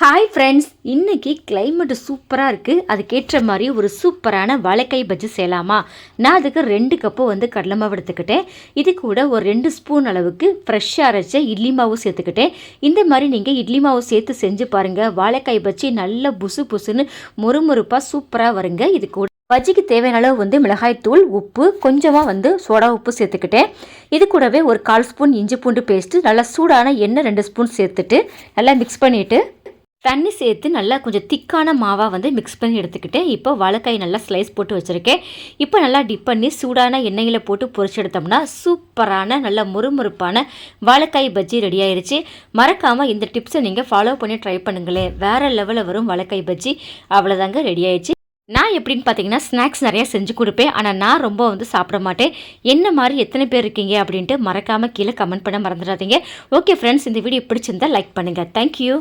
Hi friends இன்றைக்கி climate சூப்பராக இருக்குது அதுக்கேற்ற மாதிரி ஒரு சூப்பரான வாழைக்காய் பஜ்ஜி செய்யலாமா? நான் அதுக்கு ரெண்டு கப்பு வந்து கடலை மாவு எடுத்துக்கிட்டேன். இது கூட ஒரு ரெண்டு ஸ்பூன் அளவுக்கு ஃப்ரெஷ்ஷாக அரைச்ச இட்லி மாவு சேர்த்துக்கிட்டேன். இந்த மாதிரி நீங்கள் இட்லி மாவு சேர்த்து செஞ்சு பாருங்கள் வாழைக்காய் பஜ்ஜி நல்ல புசு புசுன்னு மொறுமொறுப்பாக சூப்பராக வருங்க. இது கூட பஜ்ஜிக்கு தேவையான அளவு வந்து மிளகாய்த்தூள் உப்பு கொஞ்சமாக வந்து சோடா உப்பு சேர்த்துக்கிட்டேன். இது கூடவே ஒரு கால் ஸ்பூன் இஞ்சி பூண்டு பேஸ்ட்டு நல்லா சூடான எண்ணெய் ரெண்டு ஸ்பூன் சேர்த்துட்டு நல்லா மிக்ஸ் பண்ணிவிட்டு தண்ணி சேர்த்து நல்லா கொஞ்சம் திக்கான மாவாக வந்து மிக்ஸ் பண்ணி எடுத்துக்கிட்டேன் இப்போ வாழைக்காய் நல்லா ஸ்லைஸ் போட்டு வச்சுருக்கேன். இப்போ நல்லா டிப் பண்ணி சூடான எண்ணெயில் போட்டு பொரிச்சு எடுத்தோம்னா சூப்பரான நல்ல முறுமுறுப்பான வாழைக்காய் பஜ்ஜி ரெடி ஆயிடுச்சு மறக்காமல் இந்த டிப்ஸை நீங்கள் ஃபாலோ பண்ணி ட்ரை பண்ணுங்களேன் வேறு லெவலில் வரும் வாழைக்காய் பஜ்ஜி. அவ்வளோதாங்க ரெடி ஆயிடுச்சு நான் எப்படின்னு பார்த்தீங்கன்னா ஸ்நாக்ஸ் நிறையா செஞ்சு கொடுப்பேன். ஆனால் நான் ரொம்ப வந்து சாப்பிட மாட்டேன். என்ன மாதிரி எத்தனை பேர் இருக்கீங்க அப்படின்ட்டு மறக்காமல் கீழே கமெண்ட் பண்ண மறந்துடாதீங்க. ஓகே ஃப்ரெண்ட்ஸ் இந்த வீடியோ பிடிச்சிருந்தா லைக் பண்ணுங்கள் தேங்க்யூ